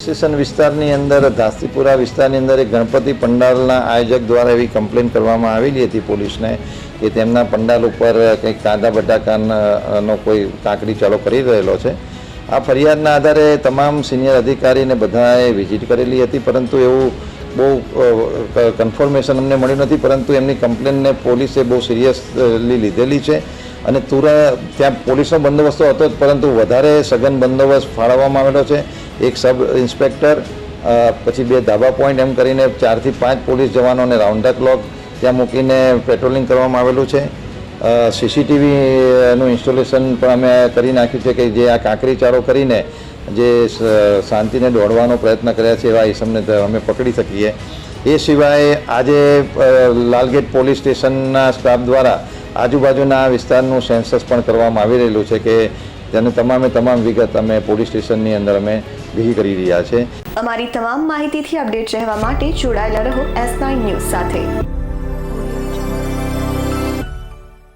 Station વિસ્તારની અંદર, ધાસ્તીપુરા વિસ્તારની અંદર એક ગણપતિ પંડાલના આયોજક દ્વારા એવી કમ્પ્લેન કરવામાં આવેલી હતી પોલીસને કે તેમના પંડાલ ઉપર કંઈક કાંદા બટાકાનો કોઈ કાંકરી ચાલો કરી રહેલો છે. આ ફરિયાદના આધારે તમામ સિનિયર અધિકારીને બધાએ વિઝિટ કરેલી હતી, પરંતુ એવું બહુ કન્ફર્મેશન અમને મળ્યું નથી, પરંતુ એમની કમ્પ્લેનને પોલીસે બહુ સિરિયસલી લીધેલી છે અને તુરંત ત્યાં પોલીસનો બંદોબસ્ત હતો જ પરંતુ વધારે સઘન બંદોબસ્ત ફાળવવામાં આવેલો છે. એક સબ ઇન્સ્પેક્ટર પછી બે ધાબા પોઈન્ટ એમ કરીને ચારથી પાંચ પોલીસ જવાનોને રાઉન્ડ ધ ક્લોક ત્યાં મૂકીને પેટ્રોલિંગ કરવામાં આવેલું છે. સીસીટીવીનું ઇન્સ્ટોલેશન પણ અમે કરી નાખ્યું છે કે જે આ કાંકરી ચારો કરીને જે શાંતિને દોડવાનો પ્રયત્ન કર્યા છે એવા ઈસમને ધ- અમે પકડી શકીએ. એ સિવાય આજે લાલગેટ પોલીસ સ્ટેશનના સ્ટાફ દ્વારા આજુબાજુના વિસ્તારનું સેન્સસ પણ કરવામાં આવી રહેલું છે કે તેનું તમામે તમામ વિગત અમે પોલીસ સ્ટેશનની અંદર અમે ભેગી કરી રહ્યા છે. અમારી તમામ માહિતીથી અપડેટ રહેવા માટે જોડાયેલા રહો એસ નાઇન ન્યૂઝ સાથે.